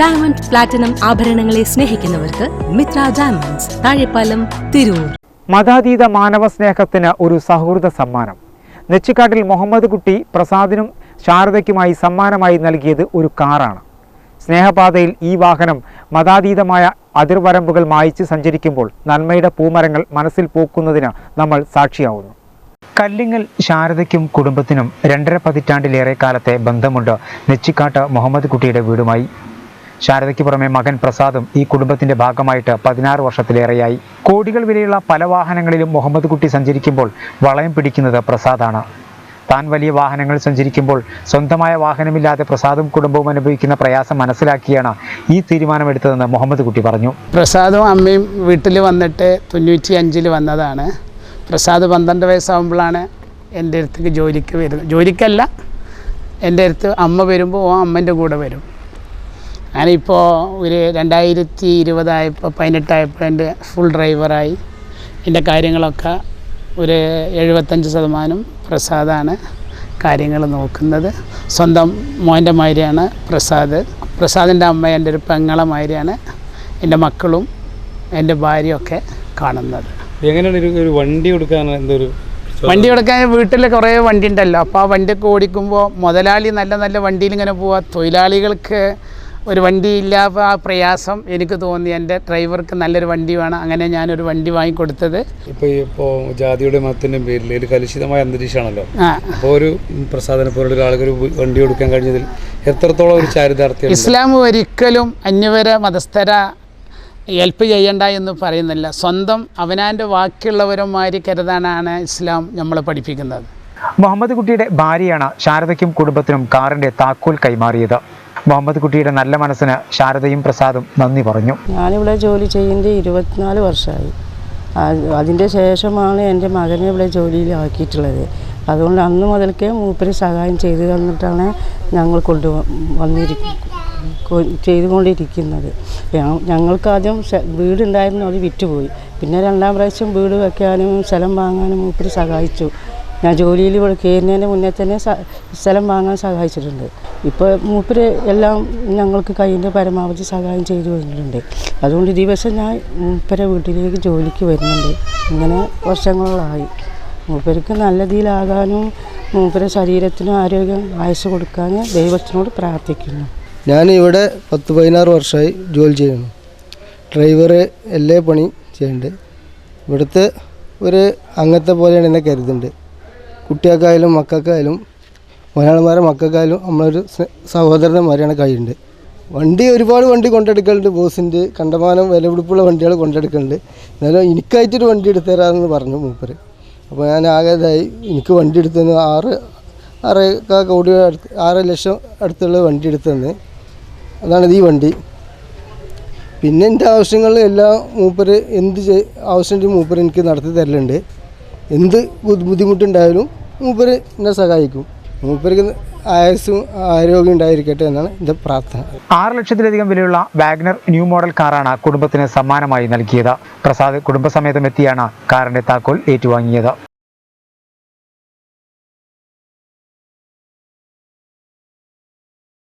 Diamond platinum ആഭരണങ്ങളെ സ്നേഹിക്കുന്നവർക്ക് Mitra diamonds Thazhepalam Tirur. മതാതീത മാനവ സ്നേഹത്തിന് ഒരു സൗഹൃദ സമ്മാനം. നെച്ചിക്കാട്ടിൽ മുഹമ്മദ് കുട്ടി പ്രസാദിനും ശാരദയ്ക്കുമായി സമ്മാനമായി നൽകിയത് ഒരു കാറാണ്. സ്നേഹപാതയിൽ ഈ വാഹനം മതാതീതമായ അതിർവരമ്പുകൾ മായിച്ച് സഞ്ചരിക്കുമ്പോൾ നന്മയുടെ പൂമരങ്ങൾ മനസ്സിൽ പൂക്കുന്നതിന് നമ്മൾ സാക്ഷിയാവുന്നു. കല്ലിങ്ങൽ ശാരദയ്ക്കും കുടുംബത്തിനും രണ്ടര പതിറ്റാണ്ടിലേറെ കാലത്തെ ബന്ധമുണ്ട് നെച്ചിക്കാട്ട് മുഹമ്മദ് കുട്ടിയുടെ വീടുമായി. ശാരദയ്ക്ക് പുറമെ മകൻ പ്രസാദും ഈ കുടുംബത്തിന്റെ ഭാഗമായിട്ട് പതിനാറ് വർഷത്തിലേറെയായി. കോടികൾ വിലയുള്ള പല വാഹനങ്ങളിലും മുഹമ്മദ് കുട്ടി സഞ്ചരിക്കുമ്പോൾ വളയം പിടിക്കുന്നത് പ്രസാദാണ്. താൻ വലിയ വാഹനങ്ങൾ സഞ്ചരിക്കുമ്പോൾ സ്വന്തമായ വാഹനമില്ലാതെ പ്രസാദും കുടുംബവും അനുഭവിക്കുന്ന പ്രയാസം മനസ്സിലാക്കിയാണ് ഈ തീരുമാനമെടുത്തതെന്ന് മുഹമ്മദ് കുട്ടി പറഞ്ഞു. പ്രസാദും അമ്മയും വീട്ടിൽ വന്നിട്ട് തൊണ്ണൂറ്റി അഞ്ചിൽ വന്നതാണ്. പ്രസാദ് പന്ത്രണ്ട് വയസ്സാകുമ്പോഴാണ് എന്റെ അടുത്തേക്ക് ജോലിക്ക് വരുന്നത്. ജോലിക്കല്ല എന്റെ അടുത്ത് അമ്മ വരുമ്പോൾ ഓ അമ്മന്റെ കൂടെ വരും. ഞാനിപ്പോൾ ഒരു രണ്ടായിരത്തി ഇരുപതായപ്പോൾ പതിനെട്ടായപ്പോൾ എന്റെ ഫുൾ ഡ്രൈവറായി എന്റെ കാര്യങ്ങളൊക്കെ ഒരു എഴുപത്തഞ്ച് ശതമാനം പ്രസാദാണ് കാര്യങ്ങൾ നോക്കുന്നത്. സ്വന്തം മോന്റെ മാതിരിയാണ് പ്രസാദ്. പ്രസാദിന്റെ അമ്മ എന്റെ ഒരു പെങ്ങളെ മാതിരിയാണ് എന്റെ മക്കളും എന്റെ ഭാര്യയൊക്കെ കാണുന്നത്. എങ്ങനെയാണ് ഒരു വണ്ടി കൊടുക്കാൻ എന്തൊരു വണ്ടി കൊടുക്കാൻ വീട്ടിൽ കുറേ വണ്ടി ഉണ്ടല്ലോ അപ്പോൾ ആ വണ്ടിയൊക്കെ ഓടിക്കുമ്പോൾ മുതലാളി നല്ല നല്ല വണ്ടിയിൽ ഇങ്ങനെ പോവുക തൊഴിലാളികൾക്ക് ഒരു വണ്ടി ഇല്ലാത്ത ആ പ്രയാസം എനിക്ക് തോന്നി. എന്റെ ഡ്രൈവർക്ക് നല്ലൊരു വണ്ടി വേണം. അങ്ങനെ ഞാനൊരു വണ്ടി വാങ്ങിക്കൊടുത്തത്. ഇപ്പോൾ ഇപ്പോ ഇപ്പോൾ ജാതിയുടെ മതത്തിന്റെയും പേരിൽ ഒരു കലുഷിതമായ അന്തരീക്ഷമാണല്ലോ. അപ്പോൾ ഒരു പ്രസാദന പോലുള്ള ഒരാൾക്ക് ഒരു വണ്ടി കൊടുക്കാൻ കഴിഞ്ഞതിൽ എത്രത്തോളം ഒരു ചാരിതാർത്ഥ്യം ഇസ്ലാം ഒരിക്കലും അന്യവര മതസ്ഥര ഹെൽപ്പ് ചെയ്യണ്ട എന്ന് പറയുന്നില്ല. സ്വന്തം അവനാന്റെ ബാക്കിയുള്ളവരുമാരി കരുതാനാണ് ഇസ്ലാം നമ്മളെ പഠിപ്പിക്കുന്നത്. മുഹമ്മദ് കുട്ടിയുടെ ഭാര്യയാണ് ശാരദയ്ക്കും കുടുംബത്തിനും കാറിന്റെ താക്കോൽ കൈമാറിയത്. മുഹമ്മദ് കുട്ടിയുടെ നല്ല മനസ്സിന് ശാരദയും പ്രസാദും നന്ദി പറഞ്ഞു. ഞാനിവിടെ ജോലി ചെയ്യുന്നത് ഇരുപത്തിനാല് വർഷമായി. അതിന്റെ ശേഷമാണ് എന്റെ മകനെ ഇവിടെ ജോലിയിലാക്കിയിട്ടുള്ളത് അതുകൊണ്ട് അന്ന് മുതൽക്കേ മൂപ്പര് സഹായം ചെയ്തു തന്നിട്ടാണ് ഞങ്ങൾ കൊണ്ടു വന്നിരിക്കും ചെയ്തുകൊണ്ടിരിക്കുന്നത്. ഞങ്ങൾക്കാദ്യം വീടുണ്ടായിരുന്നു അത് വിറ്റുപോയി. പിന്നെ രണ്ടാം പ്രാവശ്യം വീട് വയ്ക്കാനും സ്ഥലം വാങ്ങാനും മൂപ്പര് സഹായിച്ചു. ഞാൻ ജോലിയിൽ കയറുന്നതിന് മുന്നേ തന്നെ സ്ഥലം വാങ്ങാൻ സഹായിച്ചിട്ടുണ്ട്. ഇപ്പോൾ മൂപ്പര് എല്ലാം ഞങ്ങൾക്ക് കയ്യിന്റെ പരമാവധി സഹായം ചെയ്തു വരുന്നുണ്ട് അതുകൊണ്ട് ദിവസം ഞാൻ മൂപ്പരെ വീട്ടിലേക്ക് ജോലിക്ക് വരുന്നുണ്ട്. ഇങ്ങനെ വർഷങ്ങളായി. മൂപ്പർക്ക് നല്ല രീതിയിലാകാനും മൂപ്പരെ ശരീരത്തിനും ആരോഗ്യം ആയുസ് കൊടുക്കാൻ ദൈവത്തിനോട് പ്രാർത്ഥിക്കുന്നു. ഞാൻ ഇവിടെ പത്ത് പതിനാറ് വർഷമായി ജോലി ചെയ്യുന്നു. ഡ്രൈവർ എല്ലാ പണി ചെയ്യുന്നുണ്ട്. ഇവിടുത്തെ ഒരു അംഗത്തെ പോലെയാണ് എന്നെ കരുതുന്നുണ്ട്. കുട്ടികൾക്കായാലും മക്കൾക്കായാലും മലയാളന്മാരെ മക്കൾക്കായാലും നമ്മളൊരു സഹോദരന്മാരെയാണ് കഴിയുണ്ട്. വണ്ടി ഒരുപാട് വണ്ടി കൊണ്ടെടുക്കലുണ്ട്. ബോസിന്റെ കണ്ടമാനം വിലപിടിപ്പുള്ള വണ്ടികൾ കൊണ്ടെടുക്കലുണ്ട്. എന്നാലും എനിക്കായിട്ടൊരു വണ്ടി എടുത്തു തരാമെന്ന് പറഞ്ഞു മൂപ്പര്. അപ്പോൾ ഞാൻ ആകെതായി എനിക്ക് വണ്ടി എടുത്തു തന്നു ആറ് ആറ് കോടി അടുത്ത് ആറ് ലക്ഷം അടുത്തുള്ള വണ്ടി എടുത്തു തന്നെ അതാണ് ഈ വണ്ടി. പിന്നെ എന്റെ ആവശ്യങ്ങൾ എല്ലാം മൂപ്പര് എന്ത് ആവശ്യം മൂപ്പര് എനിക്ക് നടത്തി തരലുണ്ട് എന്ത് ബുദ്ധി- ബുദ്ധിമുട്ടുണ്ടായാലും മൂപ്പര് എന്നെ സഹായിക്കും. മൂപ്പർക്ക് ആയുസ്സും ആരോഗ്യം ഉണ്ടായിരിക്കട്ടെ എന്നാണ് എന്റെ പ്രാർത്ഥന. ആറ് ലക്ഷത്തിലധികം വിലയുള്ള വാഗ്നർ ന്യൂ മോഡൽ കാറാണ് കുടുംബത്തിന് സമ്മാനമായി നൽകിയത്. പ്രസാദ് കുടുംബസമേതം എത്തിയാണ് കാറിന്റെ താക്കോൽ ഏറ്റുവാങ്ങിയത്.